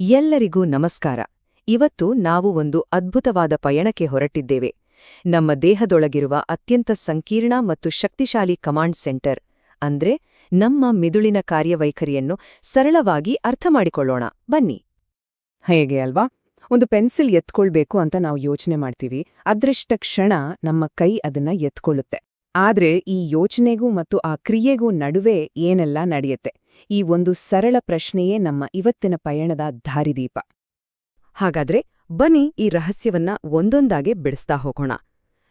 ಎಲ್ಲರಿಗೂ ನಮಸ್ಕಾರ. ಇವತ್ತು ನಾವು ಒಂದು ಅದ್ಭುತವಾದ ಪಯಣಕ್ಕೆ ಹೊರಟಿದ್ದೇವೆ. ನಮ್ಮ ದೇಹದೊಳಗಿರುವ ಅತ್ಯಂತ ಸಂಕೀರ್ಣ ಮತ್ತು ಶಕ್ತಿಶಾಲಿ ಕಮಾಂಡ್ ಸೆಂಟರ್, ಅಂದ್ರೆ ನಮ್ಮ ಮಿದುಳಿನ ಕಾರ್ಯವೈಖರಿಯನ್ನು ಸರಳವಾಗಿ ಅರ್ಥಮಾಡಿಕೊಳ್ಳೋಣ ಬನ್ನಿ. ಹೇಗೆ ಅಲ್ವಾ? ಒಂದು ಪೆನ್ಸಿಲ್ ಎತ್ಕೊಳ್ಬೇಕು ಅಂತ ನಾವು ಯೋಚನೆ ಮಾಡ್ತೀವಿ. ಅದೃಷ್ಟ ಕ್ಷಣ ನಮ್ಮ ಕೈ ಅದನ್ನ ಎತ್ಕೊಳ್ಳುತ್ತೆ. ಆದ್ರೆ ಈ ಯೋಚನೆಗೂ ಮತ್ತು ಆ ಕ್ರಿಯೆಗೂ ನಡುವೆ ಏನೆಲ್ಲ ನಡೆಯುತ್ತೆ? ಈ ಒಂದು ಸರಳ ಪ್ರಶ್ನೆಯೇ ನಮ್ಮ ಇವತ್ತಿನ ಪಯಣದ ದಾರಿದೀಪ ಹಾಗಾದ್ರೆ ಬನ್ನಿ ಈ ರಹಸ್ಯವನ್ನ ಒಂದೊಂದಾಗೆ ಬಿಡಿಸ್ತಾ ಹೋಗೋಣ.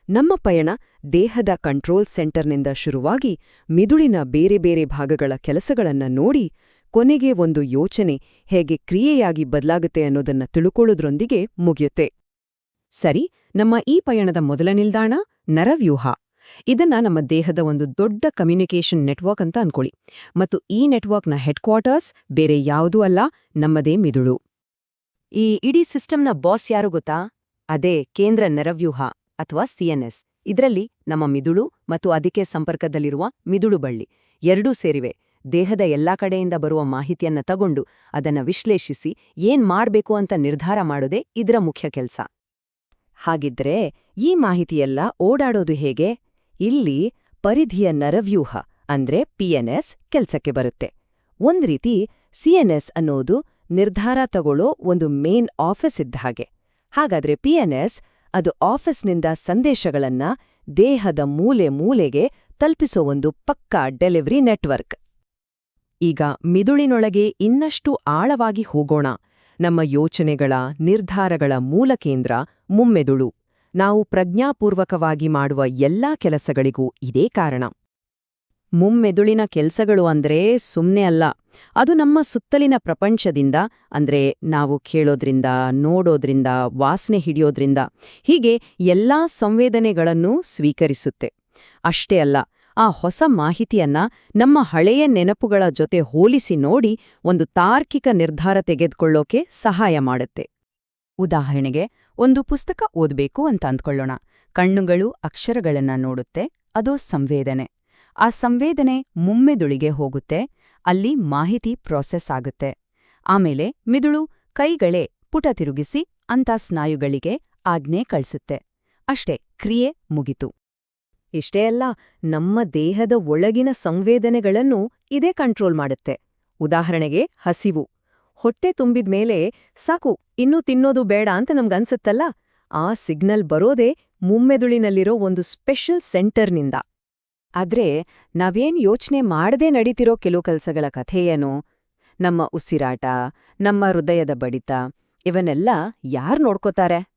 ನಮ್ಮ ಪಯಣ ದೇಹದ ಕಂಟ್ರೋಲ್ ಸೆಂಟರ್ನಿಂದ ಶುರುವಾಗಿ ಮಿದುಳಿನ ಬೇರೆ ಬೇರೆ ಭಾಗಗಳ ಕೆಲಸಗಳನ್ನ ನೋಡಿ ಕೊನೆಗೆ ಒಂದು ಯೋಚನೆ ಹೇಗೆ ಕ್ರಿಯೆಯಾಗಿ ಬದಲಾಗುತ್ತೆ ಅನ್ನೋದನ್ನ ತಿಳುಕೊಳ್ಳೋದ್ರೊಂದಿಗೆ ಮುಗಿಯುತ್ತೆ. ಸರಿ, ನಮ್ಮ ಈ ಪಯಣದ ಮೊದಲ ನಿಲ್ದಾಣ ನರವ್ಯೂಹ. ಇದನ್ನ ನಮ್ಮ ದೇಹದ ಒಂದು ದೊಡ್ಡ ಕಮ್ಯುನಿಕೇಷನ್ ನೆಟ್ವರ್ಕ್ ಅಂತ ಅನ್ಕೊಳ್ಳಿ. ಮತ್ತು ಈ ನೆಟ್ವರ್ಕ್ನ ಹೆಡ್ ಕ್ವಾರ್ಟರ್ಸ್ ಬೇರೆ ಯಾವುದೂ ಅಲ್ಲ, ನಮ್ಮದೇ ಮಿದುಳು. ಈ ಇಡೀ ಸಿಸ್ಟಮ್ನ ಬಾಸ್ ಯಾರು ಗೊತ್ತಾ? ಅದೇ ಕೇಂದ್ರ ನರವ್ಯೂಹ ಅಥವಾ ಸಿಎನ್ಎಸ್ ಇದರಲ್ಲಿ ನಮ್ಮ ಮಿದುಳು ಮತ್ತು ಅದಕ್ಕೆ ಸಂಪರ್ಕದಲ್ಲಿರುವ ಮಿದುಳು ಬಳ್ಳಿ ಎರಡೂ ಸೇರಿವೆ. ದೇಹದ ಎಲ್ಲಾ ಕಡೆಯಿಂದ ಬರುವ ಮಾಹಿತಿಯನ್ನ ತಗೊಂಡು ಅದನ್ನ ವಿಶ್ಲೇಷಿಸಿ ಏನ್ ಮಾಡ್ಬೇಕು ಅಂತ ನಿರ್ಧಾರ ಮಾಡೋದೇ ಇದರ ಮುಖ್ಯ ಕೆಲ್ಸ. ಹಾಗಿದ್ರೆ ಈ ಮಾಹಿತಿಯೆಲ್ಲ ಓಡಾಡೋದು ಹೇಗೆ? ಇಲ್ಲಿ ಪರಿಧಿಯ ನರವ್ಯೂಹ, ಅಂದ್ರೆ ಪಿಎನ್ಎಸ್ ಕೆಲ್ಸಕ್ಕೆ ಬರುತ್ತೆ. ಒಂದ್ ರೀತಿ ಸಿಎನ್ಎಸ್ ಅನ್ನೋದು ನಿರ್ಧಾರ ತಗೊಳ್ಳೋ ಒಂದು ಮೇನ್ ಆಫೀಸ್ ಇದ್ದ ಹಾಗೆ. ಹಾಗಾದ್ರೆ ಪಿಎನ್ಎಸ್ ಅದು ಆಫೀಸ್ನಿಂದ ಸಂದೇಶಗಳನ್ನ ದೇಹದ ಮೂಲೆ ಮೂಲೆಗೆ ತಲುಪಿಸೋ ಒಂದು ಪಕ್ಕಾ ಡೆಲಿವರಿ ನೆಟ್ವರ್ಕ್. ಈಗ ಮಿದುಳಿನೊಳಗೆ ಇನ್ನಷ್ಟು ಆಳವಾಗಿ ಹೋಗೋಣ. ನಮ್ಮ ಯೋಚನೆಗಳ, ನಿರ್ಧಾರಗಳ ಮೂಲ ಕೇಂದ್ರ ಮುಮ್ಮೆದುಳು. ನಾವು ಪ್ರಜ್ಞಾಪೂರ್ವಕವಾಗಿ ಮಾಡುವ ಎಲ್ಲಾ ಕೆಲಸಗಳಿಗೂ ಇದೇ ಕಾರಣ. ಮುಮ್ಮೆದುಳಿನ ಕೆಲಸಗಳು ಅಂದ್ರೆ ಸುಮ್ಮನೆ ಅಲ್ಲ, ಅದು ನಮ್ಮ ಸುತ್ತಲಿನ ಪ್ರಪಂಚದಿಂದ, ಅಂದ್ರೆ ನಾವು ಕೇಳೋದ್ರಿಂದ, ನೋಡೋದ್ರಿಂದ, ವಾಸನೆ ಹಿಡಿಯೋದ್ರಿಂದ, ಹೀಗೆ ಎಲ್ಲಾ ಸಂವೇದನೆಗಳನ್ನು ಸ್ವೀಕರಿಸುತ್ತೆ. ಅಷ್ಟೇ ಅಲ್ಲ, ಆ ಹೊಸ ಮಾಹಿತಿಯನ್ನ ನಮ್ಮ ಹಳೆಯ ನೆನಪುಗಳ ಜೊತೆ ಹೋಲಿಸಿ ನೋಡಿ ಒಂದು ತಾರ್ಕಿಕ ನಿರ್ಧಾರ ತೆಗೆದುಕೊಳ್ಳೋಕೆ ಸಹಾಯ ಮಾಡುತ್ತೆ. ಉದಾಹರಣೆಗೆ ಒಂದು ಪುಸ್ತಕ ಓದಬೇಕು ಅಂತ ಅಂದ್ಕೊಳ್ಳೋಣ. ಕಣ್ಣುಗಳು ಅಕ್ಷರಗಳನ್ನ ನೋಡುತ್ತೆ, ಅದು ಸಂವೇದನೆ. ಆ ಸಂವೇದನೆ ಮುಮ್ಮೆದುಳಿಗೆ ಹೋಗುತ್ತೆ, ಅಲ್ಲಿ ಮಾಹಿತಿ ಪ್ರೋಸೆಸ್ ಆಗುತ್ತೆ. ಆಮೇಲೆ ಮಿದುಳು ಕೈಗಳೇ ಪುಟ ತಿರುಗಿಸಿ ಅಂತ ಸ್ನಾಯುಗಳಿಗೆ ಆಜ್ಞೆ ಕಳಿಸುತ್ತೆ. ಅಷ್ಟೇ, ಕ್ರಿಯೆ ಮುಗಿತು. ಇಷ್ಟೇ ಅಲ್ಲ, ನಮ್ಮ ದೇಹದ ಒಳಗಿನ ಸಂವೇದನೆಗಳನ್ನು ಇದೇ ಕಂಟ್ರೋಲ್ ಮಾಡುತ್ತೆ. ಉದಾಹರಣೆಗೆ ಹಸಿವು. ಹೊಟ್ಟೆ ತುಂಬಿದ್ಮೇಲೆ ಸಾಕು, ಇನ್ನೂ ತಿನ್ನೋದು ಬೇಡ ಅಂತ ನಮ್ಗನ್ಸುತ್ತಲ್ಲ? ಆ ಸಿಗ್ನಲ್ ಬರೋದೇ ಮುಮ್ಮೆದುಳಿನಲ್ಲಿರೋ ಒಂದು ಸ್ಪೆಷಲ್ ಸೆಂಟರ್ನಿಂದ. ಆದ್ರೆ, ನಾವೇನ್ ಯೋಚನೆ ಮಾಡದೇ ನಡೀತಿರೋ ಕೆಲವು ಕೆಲಸಗಳ ಕಥೆಯೇನು? ನಮ್ಮ ಉಸಿರಾಟ, ನಮ್ಮ ಹೃದಯದ ಬಡಿತ, ಇವನ್ನೆಲ್ಲ ಯಾರ್ ನೋಡ್ಕೋತಾರೆ?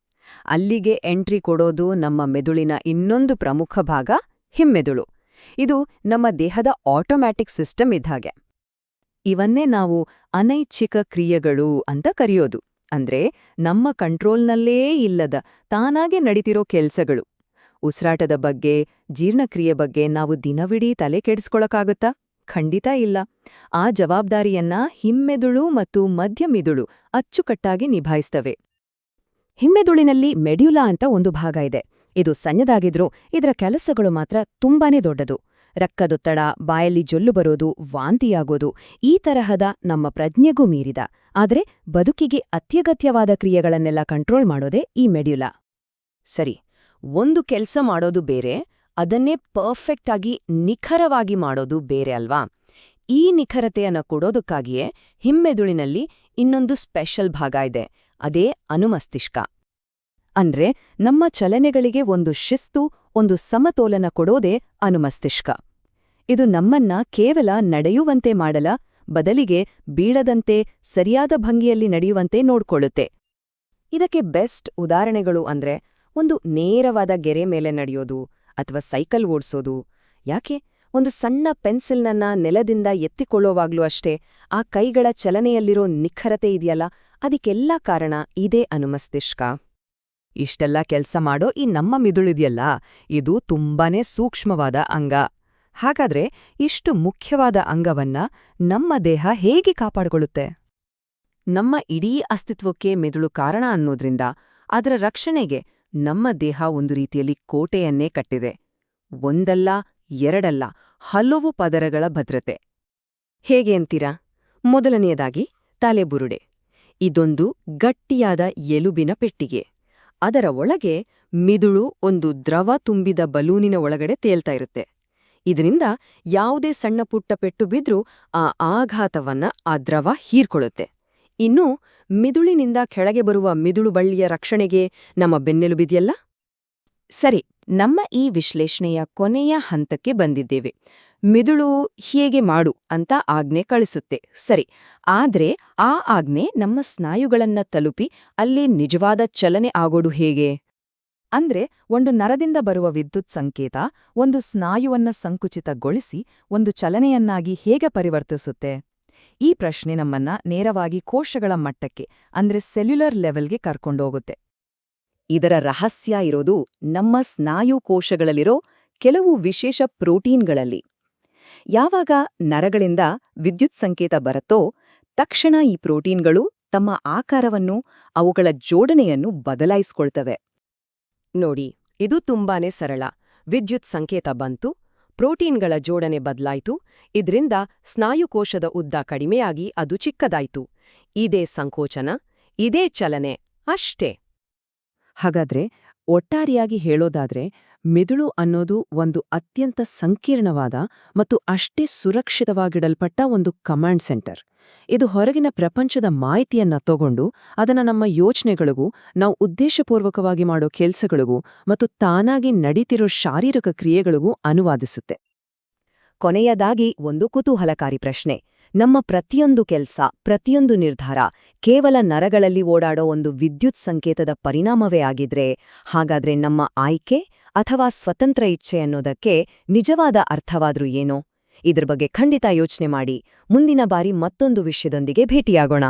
ಅಲ್ಲಿಗೆ ಎಂಟ್ರಿ ಕೊಡೋದು ನಮ್ಮ ಮೆದುಳಿನ ಇನ್ನೊಂದು ಪ್ರಮುಖ ಭಾಗ, ಹಿಮ್ಮೆದುಳು. ಇದು ನಮ್ಮ ದೇಹದ ಆಟೋಮ್ಯಾಟಿಕ್ ಸಿಸ್ಟಮ್ ಇದ್ಹಾಗೆ. ಇವನ್ನೇ ನಾವು ಅನೈಚ್ಛಿಕ ಕ್ರಿಯೆಗಳು ಅಂತ ಕರೆಯೋದು. ಅಂದ್ರೆ ನಮ್ಮ ಕಂಟ್ರೋಲ್ನಲ್ಲೇ ಇಲ್ಲದ ತಾನಾಗೆ ನಡೀತಿರೋ ಕೆಲ್ಸಗಳು. ಉಸಿರಾಟದ ಬಗ್ಗೆ, ಜೀರ್ಣಕ್ರಿಯೆ ಬಗ್ಗೆ ನಾವು ದಿನವಿಡೀ ತಲೆ ಕೆಡಿಸ್ಕೊಳಕ್ಕಾಗುತ್ತಾ? ಖಂಡಿತ ಇಲ್ಲ. ಆ ಜವಾಬ್ದಾರಿಯನ್ನ ಹಿಮ್ಮೆದುಳು ಮತ್ತು ಮಧ್ಯಮಿದುಳು ಅಚ್ಚುಕಟ್ಟಾಗಿ ನಿಭಾಯಿಸ್ತವೆ. ಹಿಮ್ಮೆದುಳಿನಲ್ಲಿ ಮೆಡ್ಯುಲಾ ಅಂತ ಒಂದು ಭಾಗ ಇದೆ. ಇದು ಸಣ್ಣದಾಗಿದ್ರೂ ಇದರ ಕೆಲಸಗಳು ಮಾತ್ರ ತುಂಬಾನೇ ದೊಡ್ಡದು. ರಕ್ಕದೊತ್ತಡ ಬಾಯಲ್ಲಿ ಜೊಲ್ಲು ಬರೋದು, ವಾಂತಿಯಾಗೋದು ಈ ತರಹದ ನಮ್ಮ ಪ್ರಜ್ಞೆಗೂ ಮೀರಿದ. ಆದರೆ ಬದುಕಿಗೆ ಅತ್ಯಗತ್ಯವಾದ ಕ್ರಿಯೆಗಳನ್ನೆಲ್ಲ ಕಂಟ್ರೋಲ್ ಮಾಡೋದೇ ಈ ಮೆಡ್ಯುಲಾ. ಸರಿ, ಒಂದು ಕೆಲಸ ಮಾಡೋದು ಬೇರೆ, ಅದನ್ನೇ ಪರ್ಫೆಕ್ಟ್ ಆಗಿ ನಿಖರವಾಗಿ ಮಾಡೋದು ಬೇರೆ ಅಲ್ವಾ? ಈ ನಿಖರತೆಯನ್ನು ಕೊಡೋದಕ್ಕಾಗಿಯೇ ಹಿಮ್ಮೆದುಳಿನಲ್ಲಿ ಇನ್ನೊಂದು ಸ್ಪೆಷಲ್ ಭಾಗ ಇದೆ, ಅದೇ ಅನುಮಸ್ತಿಷ್ಕ. ಅಂದ್ರೆ ನಮ್ಮ ಚಲನೆಗಳಿಗೆ ಒಂದು ಶಿಸ್ತು, ಒಂದು ಸಮತೋಲನ ಕೊಡೋದೇ ಅನುಮಸ್ತಿಷ್ಕ. ಇದು ನಮ್ಮನ್ನ ಕೇವಲ ನಡೆಯುವಂತೆ ಮಾಡಲ ಬದಲಿಗೆ ಬೀಳದಂತೆ, ಸರಿಯಾದ ಭಂಗಿಯಲ್ಲಿ ನಡೆಯುವಂತೆ ನೋಡ್ಕೊಳ್ಳುತ್ತೆ. ಇದಕ್ಕೆ ಬೆಸ್ಟ್ ಉದಾಹರಣೆಗಳು ಅಂದ್ರೆ, ಒಂದು ನೇರವಾದ ಗೆರೆ ಮೇಲೆ ನಡೆಯೋದು ಅಥವಾ ಸೈಕಲ್ ಓಡಿಸೋದು. ಯಾಕೆ? ಒಂದು ಸಣ್ಣ ಪೆನ್ಸಿಲ್ನನ್ನ ನೆಲದಿಂದ ಎತ್ತಿಕೊಳ್ಳೋವಾಗ್ಲೂ ಅಷ್ಟೇ, ಆ ಕೈಗಳ ಚಲನೆಯಲ್ಲಿರೋ ನಿಖರತೆ ಇದೆಯಲ್ಲ, ಅದಕ್ಕೆಲ್ಲ ಕಾರಣ ಇದೇ ಅನುಮಸ್ತಿಷ್ಕ. ಇಷ್ಟೆಲ್ಲ ಕೆಲ್ಸ ಮಾಡೋ ಈ ನಮ್ಮ ಮಿದುಳಿದೆಯಲ್ಲ, ಇದು ತುಂಬಾನೇ ಸೂಕ್ಷ್ಮವಾದ ಅಂಗ. ಹಾಗಾದ್ರೆ ಇಷ್ಟು ಮುಖ್ಯವಾದ ಅಂಗವನ್ನ ನಮ್ಮ ದೇಹ ಹೇಗೆ ಕಾಪಾಡಿಕೊಳ್ಳುತ್ತೆ? ನಮ್ಮ ಇಡೀ ಅಸ್ತಿತ್ವಕ್ಕೆ ಮೆದುಳು ಕಾರಣ ಅನ್ನೋದ್ರಿಂದ ಅದರ ರಕ್ಷಣೆಗೆ ನಮ್ಮ ದೇಹ ಒಂದು ರೀತಿಯಲ್ಲಿ ಕೋಟೆಯನ್ನೇ ಕಟ್ಟಿದೆ. ಒಂದಲ್ಲ, ಎರಡಲ್ಲ, ಹಲವು ಪದರಗಳ ಭದ್ರತೆ. ಹೇಗೆ ಅಂತೀರಾ? ಮೊದಲನೆಯದಾಗಿ ತಲೆಬುರುಡೆ ಇದೊಂದು ಗಟ್ಟಿಯಾದ ಎಲುಬಿನ ಪೆಟ್ಟಿಗೆ. ಅದರ ಒಳಗೆ ಮಿದುಳು ಒಂದು ದ್ರವ ತುಂಬಿದ ಬಲೂನಿನ ಒಳಗಡೆ ತೇಲ್ತಾ ಇರುತ್ತೆ. ಇದರಿಂದ ಯಾವುದೇ ಸಣ್ಣ ಪುಟ್ಟ ಪೆಟ್ಟು ಬಿದ್ರೂ ಆ ಆಘಾತವನ್ನ ಆ ದ್ರವ ಹೀರ್ಕೊಳ್ಳುತ್ತೆ. ಇನ್ನು ಮಿದುಳಿನಿಂದ ಕೆಳಗೆ ಬರುವ ಮಿದುಳು ಬಳ್ಳಿಯ ರಕ್ಷಣೆಗೆ ನಮ್ಮ ಬೆನ್ನೆಲುಬಿದೆಯಲ್ಲ ಸರಿ, ನಮ್ಮ ಈ ವಿಶ್ಲೇಷಣೆಯ ಕೊನೆಯ ಹಂತಕ್ಕೆ ಬಂದಿದ್ದೇವೆ. ಮಿದುಳು ಹೀಗೆ ಮಾಡು ಅಂತ ಆಜ್ಞೆ ಕಳಿಸುತ್ತೆ. ಸರಿ, ಆದ್ರೆ ಆ ಆಜ್ಞೆ ನಮ್ಮ ಸ್ನಾಯುಗಳನ್ನ ತಲುಪಿ ಅಲ್ಲಿ ನಿಜವಾದ ಚಲನೆ ಆಗೋಡು ಹೇಗೆ? ಅಂದ್ರೆ ಒಂದು ನರದಿಂದ ಬರುವ ವಿದ್ಯುತ್ ಸಂಕೇತ ಒಂದು ಸ್ನಾಯುವನ್ನ ಸಂಕುಚಿತಗೊಳಿಸಿ ಒಂದು ಚಲನೆಯನ್ನಾಗಿ ಹೇಗೆ ಪರಿವರ್ತಿಸುತ್ತೆ? ಈ ಪ್ರಶ್ನೆ ನಮ್ಮನ್ನ ನೇರವಾಗಿ ಕೋಶಗಳ ಮಟ್ಟಕ್ಕೆ, ಅಂದ್ರೆ ಸೆಲ್ಯುಲರ್ ಲೆವೆಲ್ಗೆ ಕರ್ಕೊಂಡೋಗುತ್ತೆ. ಇದರ ರಹಸ್ಯ ಇರೋದು ನಮ್ಮ ಸ್ನಾಯು ಕೋಶಗಳಲ್ಲಿರೋ ಕೆಲವು ವಿಶೇಷ ಪ್ರೋಟೀನ್ಗಳಲ್ಲಿ. ಯಾವಾಗ ನರಗಳಿಂದ ವಿದ್ಯುತ್ ಸಂಕೇತ ಬರುತ್ತೋ, ತಕ್ಷಣ ಈ ಪ್ರೋಟೀನ್ಗಳು ತಮ್ಮ ಆಕಾರವನ್ನು, ಅವುಗಳ ಜೋಡಣೆಯನ್ನು ಬದಲಾಯಿಸ್ಕೊಳ್ತವೆ. ನೋಡಿ, ಇದು ತುಂಬಾನೇ ಸರಳ. ವಿದ್ಯುತ್ ಸಂಕೇತ ಬಂತು, ಪ್ರೋಟೀನ್ಗಳ ಜೋಡಣೆ ಬದಲಾಯಿತು, ಇದರಿಂದ ಸ್ನಾಯುಕೋಶದ ಉದ್ದ ಕಡಿಮೆಯಾಗಿ ಅದು ಚಿಕ್ಕದಾಯಿತು. ಇದೇ ಸಂಕೋಚನ, ಇದೇ ಚಲನೆ, ಅಷ್ಟೇ. ಹಾಗಾದ್ರೆ, ಒಟ್ಟಾರಿಯಾಗಿ ಹೇಳೋದಾದ್ರೆ ಮೆದುಳು ಅನ್ನೋದು ಒಂದು ಅತ್ಯಂತ ಸಂಕೀರ್ಣವಾದ ಮತ್ತು ಅಷ್ಟೇ ಸುರಕ್ಷಿತವಾಗಿಡಲ್ಪಟ್ಟ ಒಂದು ಕಮಾಂಡ್ ಸೆಂಟರ್. ಇದು ಹೊರಗಿನ ಪ್ರಪಂಚದ ಮಾಹಿತಿಯನ್ನ ತಗೊಂಡು ಅದನ್ನ ನಮ್ಮ ಯೋಚನೆಗಳಿಗೂ, ನಾವು ಉದ್ದೇಶಪೂರ್ವಕವಾಗಿ ಮಾಡೋ ಕೆಲಸಗಳಿಗೂ ಮತ್ತು ತಾನಾಗಿ ನಡೀತಿರೋ ಶಾರೀರಿಕ ಕ್ರಿಯೆಗಳಿಗೂ ಅನುವಾದಿಸುತ್ತೆ. ಕೊನೆಯದಾಗಿ ಒಂದು ಕುತೂಹಲಕಾರಿ ಪ್ರಶ್ನೆ. ನಮ್ಮ ಪ್ರತಿಯೊಂದು ಕೆಲಸ, ಪ್ರತಿಯೊಂದು ನಿರ್ಧಾರ ಕೇವಲ ನರಗಳಲ್ಲಿ ಓಡಾಡೋ ಒಂದು ವಿದ್ಯುತ್ ಸಂಕೇತದ ಪರಿಣಾಮವೇ ಆಗಿದ್ರೆ, ಹಾಗಾದ್ರೆ ನಮ್ಮ ಆಯ್ಕೆ? ಅಥವಾ ಸ್ವತಂತ್ರ ಇಚ್ಛೆ ಅನ್ನೋದಕ್ಕೆ ನಿಜವಾದ ಅರ್ಥವಾದ್ರೂ ಏನೋ? ಇದ್ರ ಬಗ್ಗೆ ಖಂಡಿತ ಯೋಚನೆ ಮಾಡಿ, ಮುಂದಿನ ಬಾರಿ ಮತ್ತೊಂದು ವಿಷಯದೊಂದಿಗೆ ಭೇಟಿಯಾಗೋಣ.